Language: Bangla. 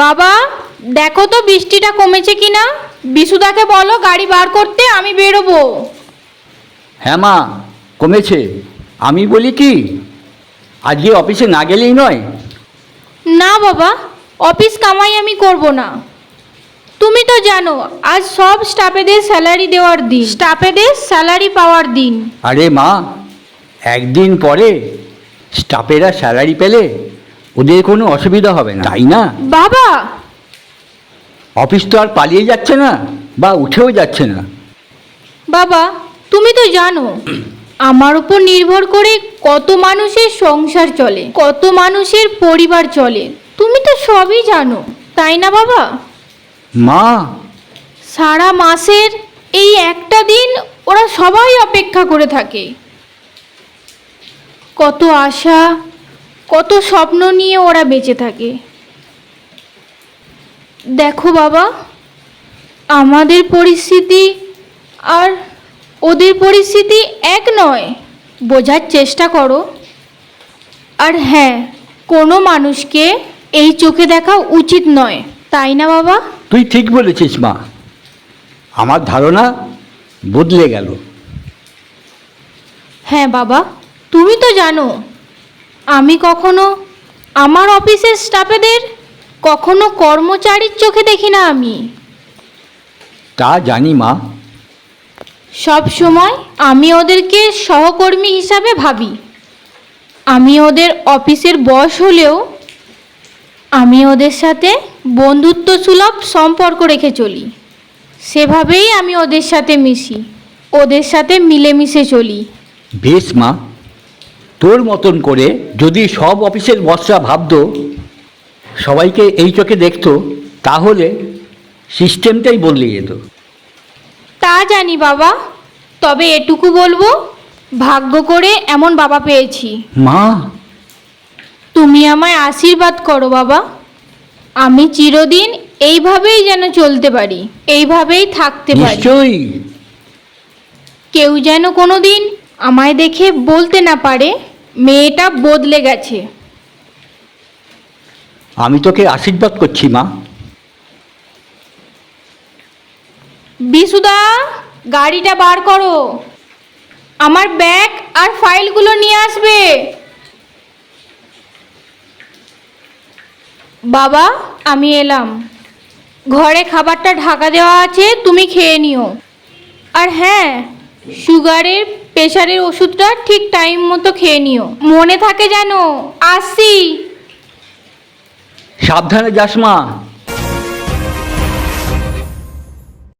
বাবা দেখো তো বৃষ্টিটা কমেছে কিনা। বিশুদাকে বলো গাড়ি বার করতে আমি বেরোবো। হ্যাঁ মা কমেছে। আমি বলি কি আজকে অফিসে না গেলেই নয়? না বাবা অফিস কামাই আমি করব না। তুমি তো জানো আজ সব স্টাফেদের স্যালারি দেওয়ার দিন। স্টাফেদের স্যালারি পাওয়ার দিন। আরে মা একদিন পরে স্টাফেরা স্যালারি পেলে ওদের কোনো অসুবিধা হবে না। তাই না? বাবা! অফিস তো আর পালিয়ে যাচ্ছে না বা উঠেও যাচ্ছে না। বাবা তুমি তো জানো আমার উপর নির্ভর করে কত মানুষের সংসার চলে কত মানুষের পরিবার চলে। তুমি তো সবই জানো তাই না বাবা? মা! সারা মাসের এই একটা দিন ওরা সবাই অপেক্ষা করে থাকে। কত আশা কত স্বপ্ন নিয়ে ওরা বেঁচে থাকে। দেখো বাবা আমাদের পরিস্থিতি আর ওদের পরিস্থিতি এক নয়। বোঝার চেষ্টা করো। আর হ্যাঁ কোনো মানুষকে এই চোখে দেখা উচিত নয়। তাই না বাবা? তুই ঠিক বলেছিস মা। আমার ধারণা বদলে গেল। হ্যাঁ বাবা তুমি তো জানো আমি কখনো আমার অফিসের স্টাফেদের কখনো কর্মচারীর চোখে দেখি না আমি। তা জানি মা। সব সময় আমি ওদেরকে সহকর্মী হিসাবে ভাবি। আমি ওদের অফিসের বস হলেও আমি ওদের সাথে বন্ধুত্ব সুলভ সম্পর্ক রেখে চলি। সেভাবেই আমি ওদের সাথে মিশি ওদের সাথে মিলেমিশে চলি। বেশ মা। তোর মতন করে যদি সব অফিসের বসরা ভাবতো সবাইকে এই চোখে দেখতো তাহলে সিস্টেমটাই বদলে যেত। তা জানি বাবা তবে এটুকু বলব ভাগ্য করে এমন বাবা পেয়েছি। মা! তুমি আমায় আশীর্বাদ করো বাবা। আমি চিরদিন এইভাবেই যেন চলতে পারি এইভাবেই থাকতে পারি। নিশ্চয়ই। কেউ যেন কোনো দিন আমায় দেখে বলতে না পারে। মেয়েটা বদলে গেছে। আমি তোকে আশীর্বাদ করছি মা। বিশুদা গাড়িটা বার করো। আমার ব্যাগ আর ফাইলগুলো নিয়ে আসবে। বাবা আমি এলাম। ঘরে খাবারটা ঢাকা দেওয়া আছে তুমি খেয়ে নিও। আর হ্যাঁ সুগারের প্রেশারের ওষুধটা ঠিক টাইম মতো খেয়ে নিও। মনে থাকে যেন আসি। সাবধানে যাস মা।